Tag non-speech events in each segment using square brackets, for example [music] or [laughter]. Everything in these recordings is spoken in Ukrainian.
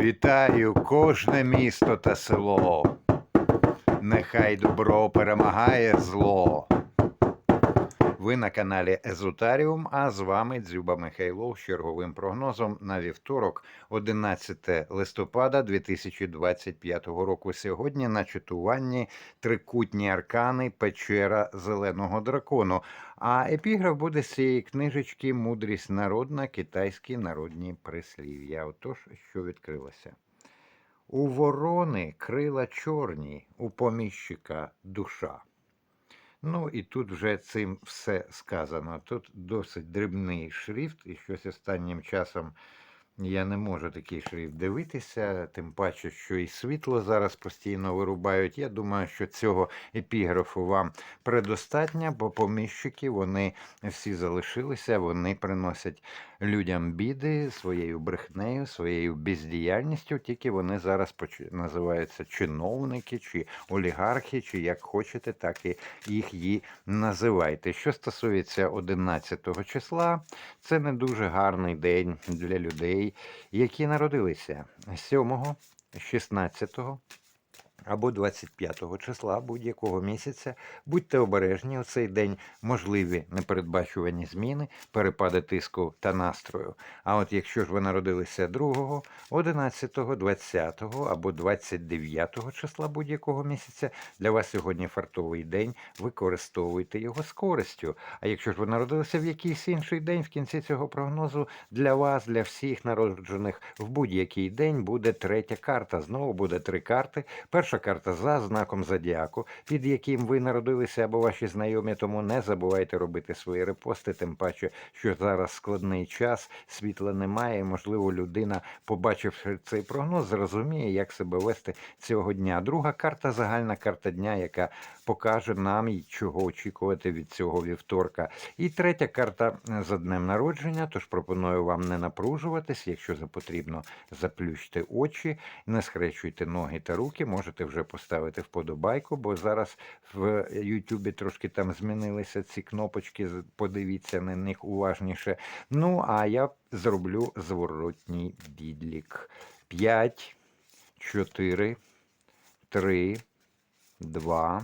Вітаю кожне місто та село. Нехай добро перемагає зло. Ви на каналі Езотаріум, а з вами Дзюба Михайлов з черговим прогнозом на вівторок, 11 листопада 2025 року. Сьогодні на читуванні трикутні аркани Печера Зеленого дракону. А епіграф буде з цієї книжечки Мудрість народна, китайські народні прислів'я. Отож, що відкрилося. У ворони крила чорні, у поміщика душа. Ну і тут вже цим все сказано. Тут досить дрібний шрифт, і щось останнім часом я не можу такий шрифт дивитися, тим паче, що і світло зараз постійно вирубають. Я думаю, що цього епіграфу вам предостатньо, бо поміщики вони всі залишилися, вони приносять людям біди своєю брехнею, своєю бездіяльністю, тільки вони зараз називаються чиновники чи олігархи, чи як хочете, так і їх і називайте. Що стосується 11 числа, це не дуже гарний день для людей, які народилися 7, 16 або 25 числа будь-якого місяця. Будьте обережні у цей день можливі непередбачувані зміни, перепади тиску та настрою. А от якщо ж ви народилися 2, 11, 20 або 29 числа будь-якого місяця, для вас сьогодні фартовий день, використовуйте його з користю. А якщо ж ви народилися в якийсь інший день, в кінці цього прогнозу для вас, для всіх народжених в будь-який день буде третя карта. Знову буде три карти. Перша карта за знаком зодіаку, під яким ви народилися або ваші знайомі, тому не забувайте робити свої репости, тим паче, що зараз складний час, світла немає. і, Можливо, людина, побачивши цей прогноз, зрозуміє, як себе вести цього дня. Друга карта загальна карта дня, яка покаже нам, чого очікувати від цього вівторка. І третя карта е, за днем народження. Тож пропоную вам не напружуватись. Якщо за потрібно, заплющте очі, не схрещуйте ноги та руки. Можете вже поставити вподобайку, бо зараз в Ютубі трошки там змінилися ці кнопочки. Подивіться на них уважніше. Ну, а я зроблю зворотній відлік. 5, 4, 3, 2,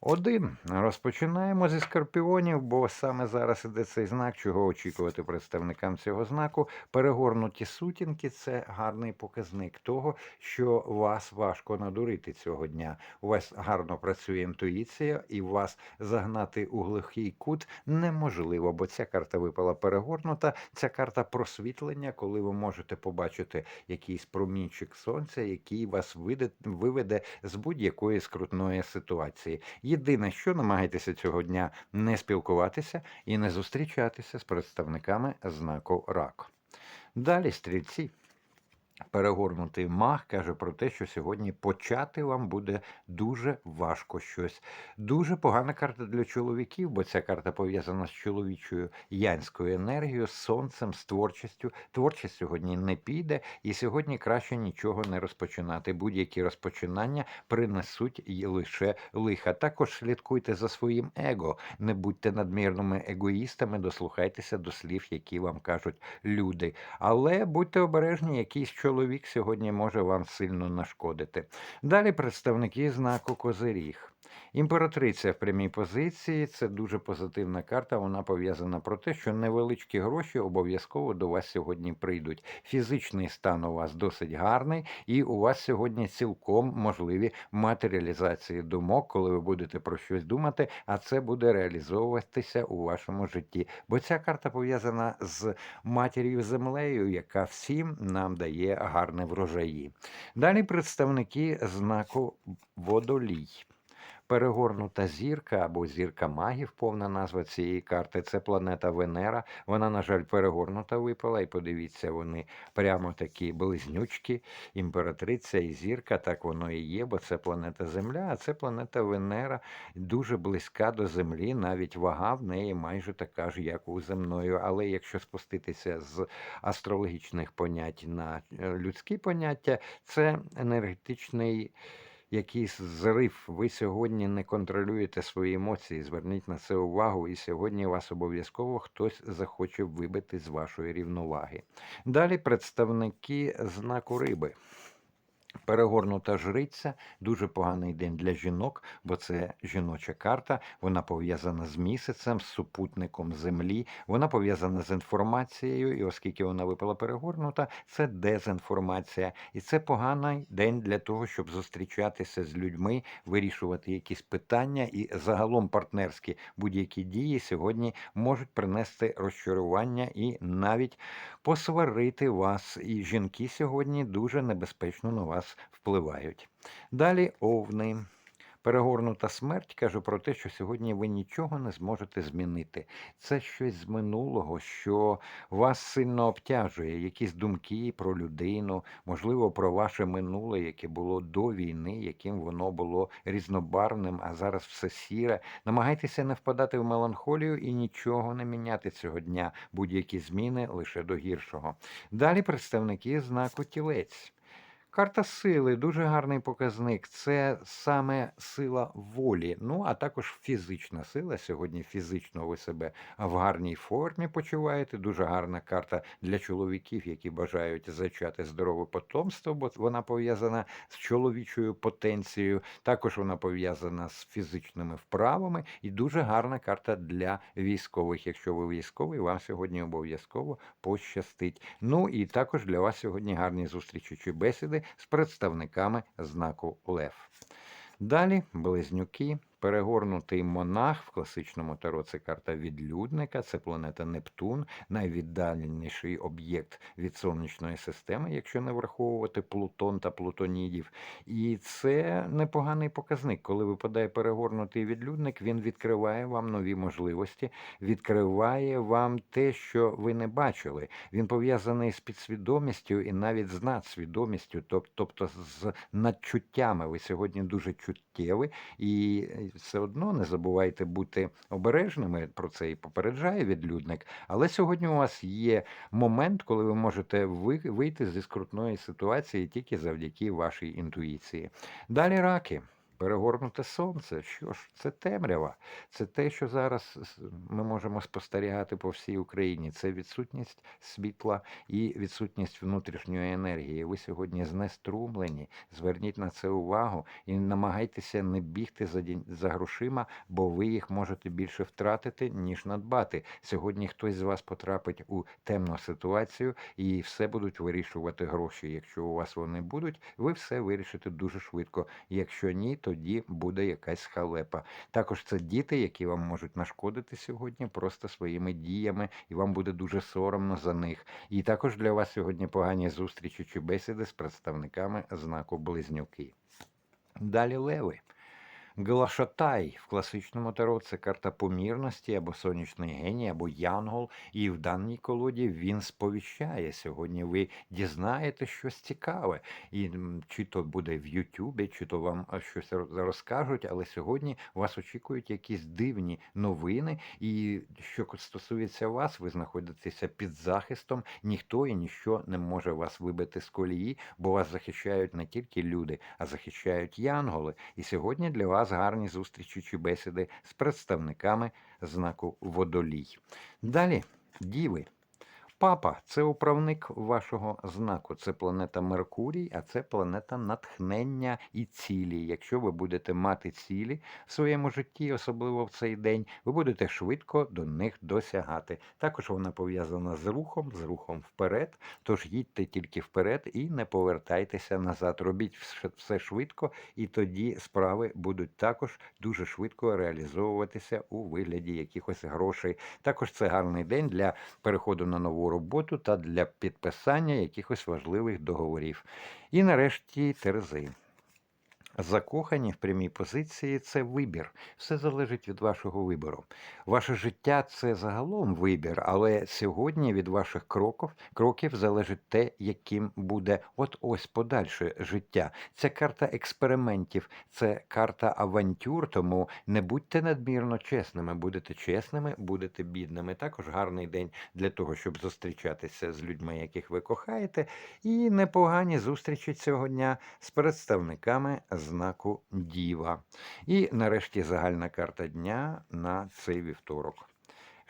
один. Розпочинаємо зі скорпіонів, бо саме зараз іде цей знак, чого очікувати представникам цього знаку. Перегорнуті сутінки це гарний показник того, що вас важко надурити цього дня. У вас гарно працює інтуїція, і вас загнати у глухий кут неможливо, бо ця карта випала перегорнута. Ця карта просвітлення, коли ви можете побачити якийсь промінчик сонця, який вас виведе з будь-якої скрутної ситуації. Єдине, що намагайтеся цього дня не спілкуватися і не зустрічатися з представниками знаку рак. Далі стрільці. Перегорнутий мах каже про те, що сьогодні почати вам буде дуже важко щось. Дуже погана карта для чоловіків, бо ця карта пов'язана з чоловічою янською енергією, сонцем, з творчістю. Творчість сьогодні не піде, і сьогодні краще нічого не розпочинати. Будь-які розпочинання принесуть й лише лиха. Також слідкуйте за своїм его, не будьте надмірними егоїстами, дослухайтеся до слів, які вам кажуть люди. Але будьте обережні, якийсь чоловік сьогодні може вам сильно нашкодити. Далі представники знаку Козиріг. Імператриця в прямій позиції це дуже позитивна карта. Вона пов'язана про те, що невеличкі гроші обов'язково до вас сьогодні прийдуть. Фізичний стан у вас досить гарний, і у вас сьогодні цілком можливі матеріалізації думок, коли ви будете про щось думати, а це буде реалізовуватися у вашому житті. Бо ця карта пов'язана з матір'ю землею, яка всім нам дає гарне врожаї. Далі представники знаку водолій. Перегорнута зірка або зірка магів, повна назва цієї карти. Це планета Венера. Вона, на жаль, перегорнута випала. І подивіться, вони прямо такі близнючки, імператриця і зірка. Так воно і є, бо це планета Земля, а це планета Венера дуже близька до Землі. Навіть вага в неї майже така ж, як у земної. Але якщо спуститися з астрологічних понять на е, людські поняття, це енергетичний якийсь зрив. Ви сьогодні не контролюєте свої емоції. Зверніть на це увагу, і сьогодні вас обов'язково хтось захоче вибити з вашої рівноваги. Далі представники знаку риби. Перегорнута жриця дуже поганий день для жінок, бо це жіноча карта. Вона пов'язана з місяцем, з супутником землі. Вона пов'язана з інформацією, і оскільки вона випала перегорнута, це дезінформація. І це поганий день для того, щоб зустрічатися з людьми, вирішувати якісь питання і загалом партнерські будь-які дії сьогодні можуть принести розчарування і навіть посварити вас. І жінки сьогодні дуже небезпечно на вас впливають. Далі овни. Перегорнута смерть каже про те, що сьогодні ви нічого не зможете змінити. Це щось з минулого, що вас сильно обтяжує, якісь думки про людину, можливо, про ваше минуле, яке було до війни, яким воно було різнобарвним, а зараз все сіре. Намагайтеся не впадати в меланхолію і нічого не міняти цього дня, будь-які зміни лише до гіршого. Далі представники знаку тілець. Карта сили дуже гарний показник. Це саме сила волі. Ну а також фізична сила. Сьогодні фізично ви себе в гарній формі почуваєте. Дуже гарна карта для чоловіків, які бажають зачати здорове потомство, бо вона пов'язана з чоловічою потенцією. Також вона пов'язана з фізичними вправами, і дуже гарна карта для військових. Якщо ви військовий, вам сьогодні обов'язково пощастить. Ну і також для вас сьогодні гарні зустрічі чи бесіди з представниками знаку Лев. Далі близнюки. Перегорнутий монах в класичному таро це карта відлюдника, це планета Нептун, найвіддаленіший об'єкт від сонячної системи, якщо не враховувати Плутон та Плутонідів. І це непоганий показник. Коли випадає перегорнутий відлюдник, він відкриває вам нові можливості, відкриває вам те, що ви не бачили. Він пов'язаний з підсвідомістю і навіть з надсвідомістю, тобто з надчуттями. Ви сьогодні дуже чуттєві і все одно не забувайте бути обережними. Про це і попереджає відлюдник. Але сьогодні у вас є момент, коли ви можете вийти зі скрутної ситуації тільки завдяки вашій інтуїції. Далі раки. Перегорнуте сонце, що ж, це темрява. Це те, що зараз ми можемо спостерігати по всій Україні. Це відсутність світла і відсутність внутрішньої енергії. Ви сьогодні знеструмлені. Зверніть на це увагу і намагайтеся не бігти за за грошима, бо ви їх можете більше втратити, ніж надбати. Сьогодні хтось з вас потрапить у темну ситуацію і все будуть вирішувати гроші. Якщо у вас вони будуть, ви все вирішите дуже швидко. Якщо ні, то тоді буде якась халепа. Також це діти, які вам можуть нашкодити сьогодні просто своїми діями, і вам буде дуже соромно за них. І також для вас сьогодні погані зустрічі чи бесіди з представниками знаку Близнюки. Далі леви. Глашатай в класичному таро це карта помірності або сонячний геній, або янгол. І в даній колоді він сповіщає сьогодні. Ви дізнаєте щось цікаве. І чи то буде в Ютубі, чи то вам щось розкажуть, але сьогодні вас очікують якісь дивні новини. І що стосується вас, ви знаходитеся під захистом, ніхто і ніщо не може вас вибити з колії, бо вас захищають не тільки люди, а захищають янголи. І сьогодні для вас вас гарні зустрічі чи бесіди з представниками знаку водолій. Далі, діви. Папа це управник вашого знаку. Це планета Меркурій, а це планета натхнення і цілі. Якщо ви будете мати цілі в своєму житті, особливо в цей день, ви будете швидко до них досягати. Також вона пов'язана з рухом, з рухом вперед. Тож їдьте тільки вперед і не повертайтеся назад. Робіть все швидко, і тоді справи будуть також дуже швидко реалізовуватися у вигляді якихось грошей. Також це гарний день для переходу на нову роботу та для підписання якихось важливих договорів. І нарешті Терези. Закохані в прямій позиції це вибір. Все залежить від вашого вибору. Ваше життя це загалом вибір, але сьогодні від ваших кроків кроків залежить те, яким буде от ось подальше життя. Це карта експериментів, це карта авантюр. Тому не будьте надмірно чесними. Будете чесними, будете бідними. Також гарний день для того, щоб зустрічатися з людьми, яких ви кохаєте, і непогані зустрічі цього дня з представниками знаку Діва. І нарешті загальна карта дня на цей вівторок.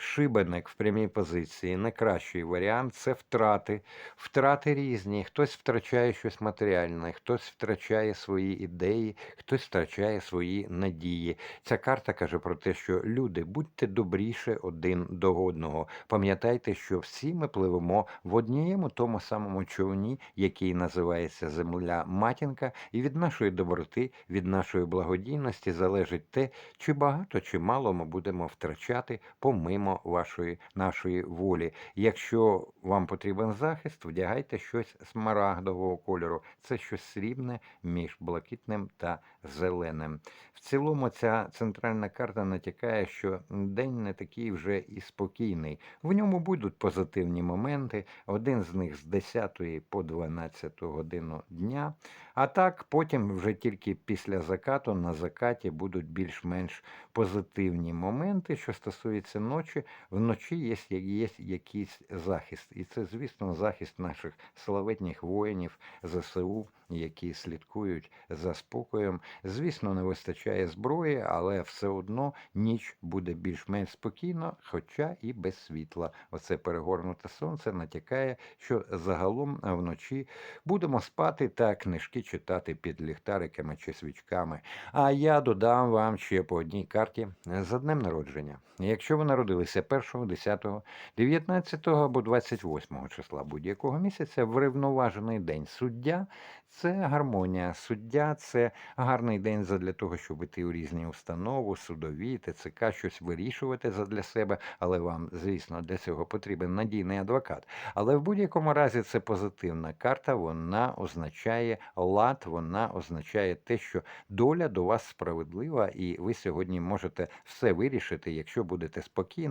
Шибеник в прямій позиції найкращий варіант це втрати. Втрати різні. Хтось втрачає щось матеріальне, хтось втрачає свої ідеї, хтось втрачає свої надії. Ця карта каже про те, що люди, будьте добріше один до одного. Пам'ятайте, що всі ми пливемо в однієму тому самому човні, який називається Земля Матінка, і від нашої доброти, від нашої благодійності залежить те, чи багато, чи мало ми будемо втрачати помимо вашої нашої волі. Якщо вам потрібен захист, вдягайте щось смарагдового кольору. Це щось срібне між блакитним та зеленим. В цілому ця центральна карта натякає, що день не такий вже і спокійний. В ньому будуть позитивні моменти. Один з них з 10 по 12 годину дня. А так, потім вже тільки після закату на закаті будуть більш-менш позитивні моменти, що стосується ночі. Вночі є, є якийсь захист. І це, звісно, захист наших славетних воїнів ЗСУ, які слідкують за спокоєм. Звісно, не вистачає зброї, але все одно ніч буде більш-менш спокійно, хоча і без світла. Оце перегорнуте сонце натякає, що загалом вночі будемо спати та книжки читати під ліхтариками чи свічками. А я додам вам ще по одній карті за днем народження. Якщо ви народилися 1, 10, 19 або 28 числа будь-якого місяця, врівноважений день суддя це гармонія. Суддя це гарний день задля того, щоб іти у різні установи, судові, ТЦК, щось вирішувати задля себе, але вам, звісно, для цього потрібен надійний адвокат. Але в будь-якому разі це позитивна карта, вона означає лад, вона означає те, що доля до вас справедлива, і ви сьогодні можете все вирішити, якщо будете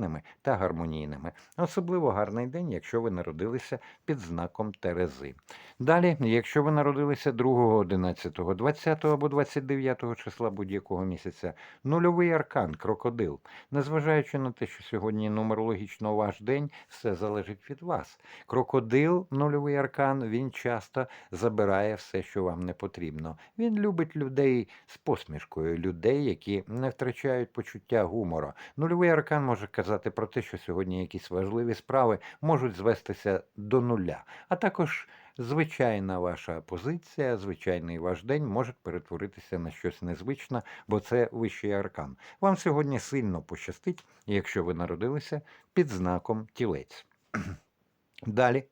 спокійними та гармонійними. Особливо гарний день, якщо ви народилися під знаком Терези. Далі, якщо ви народилися 2, 11, 20 або 29 числа будь-якого місяця, нульовий аркан, крокодил. Незважаючи на те, що сьогодні нумерологічно ваш день, все залежить від вас. Крокодил, нульовий аркан, він часто забирає все, що вам не потрібно. Він любить людей з посмішкою, людей, які не втрачають почуття гумору. Нульовий аркан може казати про те, що сьогодні якісь важливі справи можуть звестися до нуля, а також. Звичайна ваша позиція, звичайний ваш день може перетворитися на щось незвичне, бо це вищий аркан. Вам сьогодні сильно пощастить, якщо ви народилися під знаком тілець. [clears throat] Далі.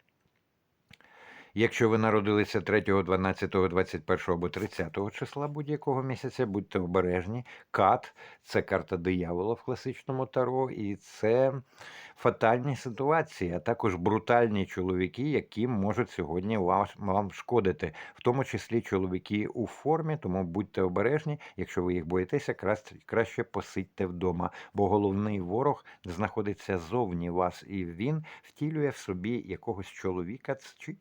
Якщо ви народилися 3, 12, 21 або 30 числа будь-якого місяця, будьте обережні. Кат це карта диявола в класичному таро, і це фатальні ситуації, а також брутальні чоловіки, які можуть сьогодні вам, вам шкодити, в тому числі чоловіки у формі. Тому будьте обережні. Якщо ви їх боїтеся, краще, краще посидьте вдома, бо головний ворог знаходиться зовні вас, і він втілює в собі якогось чоловіка чи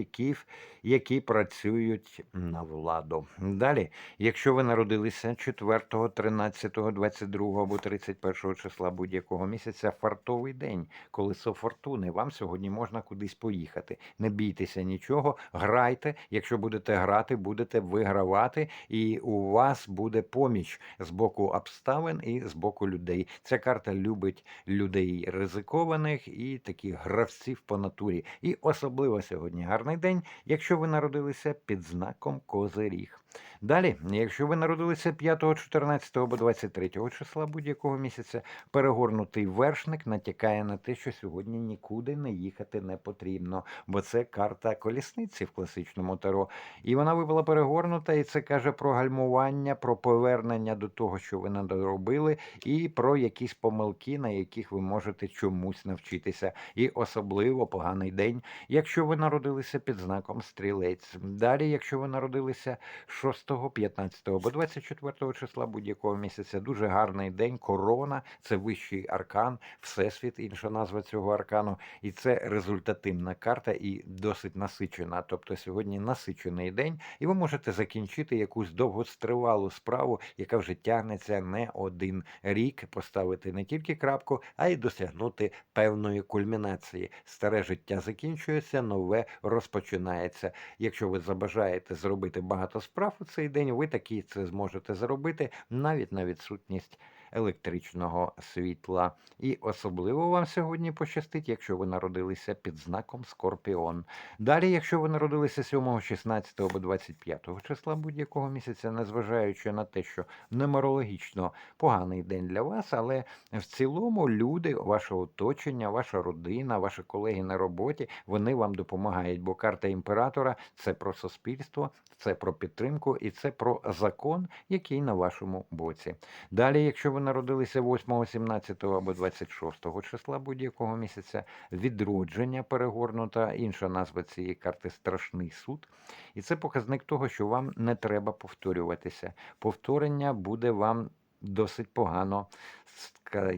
чоловіків, які працюють на владу. Далі, якщо ви народилися 4, 13, 22 або 31 числа будь-якого місяця, фартовий день, колесо фортуни. Вам сьогодні можна кудись поїхати. Не бійтеся нічого, грайте. Якщо будете грати, будете вигравати, і у вас буде поміч з боку обставин і з боку людей. Ця карта любить людей ризикованих і таких гравців по натурі. І особливо сьогодні гарний день, якщо ви народилися під знаком Козиріг. Далі, якщо ви народилися 5, 14 або 23 числа будь-якого місяця, перегорнутий вершник натякає на те, що сьогодні нікуди не їхати не потрібно, бо це карта колісниці в класичному таро. І вона випала перегорнута, і це каже про гальмування, про повернення до того, що ви надоробили, і про якісь помилки, на яких ви можете чомусь навчитися. І особливо поганий день, якщо ви народилися під знаком стрілець. Далі, якщо ви народилися 6, 15 або 24 числа будь-якого місяця, дуже гарний день. Корона це вищий аркан, всесвіт, інша назва цього аркану, і це результативна карта і досить насичена. Тобто сьогодні насичений день, і ви можете закінчити якусь довгостривалу справу, яка вже тягнеться не один рік, поставити не тільки крапку, а й досягнути певної кульмінації. Старе життя закінчується, нове розпочинається. Якщо ви забажаєте зробити багато справ. Справ у цей день, ви такі це зможете зробити навіть на відсутність електричного світла. І особливо вам сьогодні пощастить, якщо ви народилися під знаком Скорпіон. Далі, якщо ви народилися 7, 16 або 25 числа будь-якого місяця, незважаючи на те, що нумерологічно поганий день для вас, але в цілому люди, ваше оточення, ваша родина, ваші колеги на роботі, вони вам допомагають, бо карта імператора це про суспільство, це про підтримку і це про закон, який на вашому боці. Далі, якщо ви народилися 8, 17 або 26 числа будь-якого місяця, відродження перегорнута, інша назва цієї карти страшний суд. І це показник того, що вам не треба повторюватися. Повторення буде вам досить погано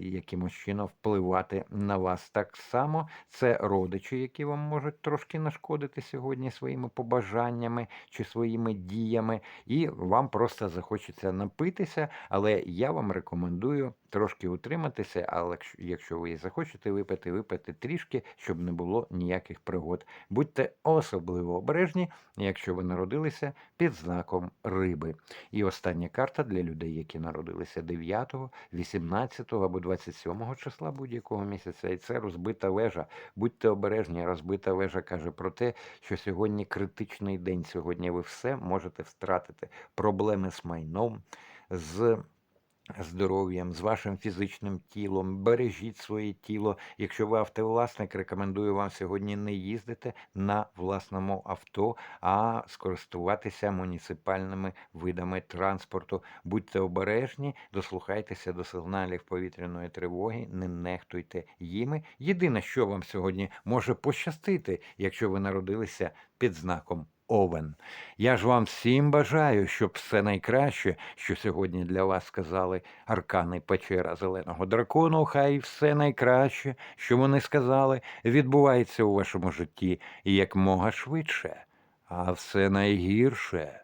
якимось чином впливати на вас. Так само це родичі, які вам можуть трошки нашкодити сьогодні своїми побажаннями чи своїми діями, і вам просто захочеться напитися. Але я вам рекомендую трошки утриматися, але якщо- ви захочете випити, випити трішки, щоб не було ніяких пригод. Будьте особливо обережні, якщо ви народилися під знаком риби. І остання карта для людей, які народилися 9, 18 або 27 числа будь-якого місяця, і це розбита вежа. Будьте обережні, розбита вежа каже про те, що сьогодні критичний день. Сьогодні ви все можете втратити. Проблеми з майном, з здоров'ям, з вашим фізичним тілом. Бережіть своє тіло. Якщо ви автовласник, рекомендую вам сьогодні не їздити на власному авто, а скористуватися муніципальними видами транспорту. Будьте обережні, дослухайтеся до сигналів повітряної тривоги, не нехтуйте їми. Єдине, що вам сьогодні може пощастити, якщо ви народилися під знаком Овен. Я ж вам всім бажаю, щоб все найкраще, що сьогодні для вас сказали аркани печера зеленого дракону, хай все найкраще, що вони сказали, відбувається у вашому житті якмога швидше, а все найгірше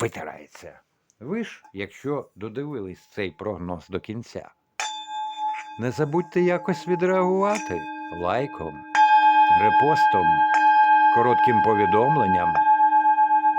витирається. Ви ж, якщо додивились цей прогноз до кінця, не забудьте якось відреагувати лайком, репостом, коротким повідомленням.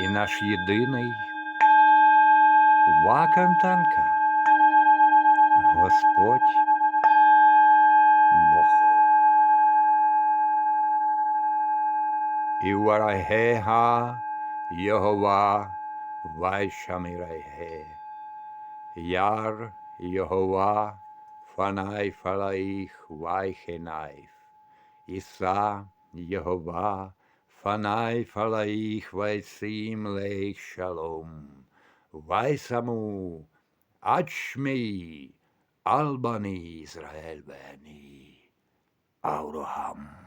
і наш єдиний Вакантанка, Господь Бог. І варагега Йогова Вайшамірайге. Яр Йогова Фанай Фалаїх Вайхенайф. Іса Йогова Fanai falaich vajcím leich shalom. Vajsamú, Açmi, Albani Israel beni. Auroham.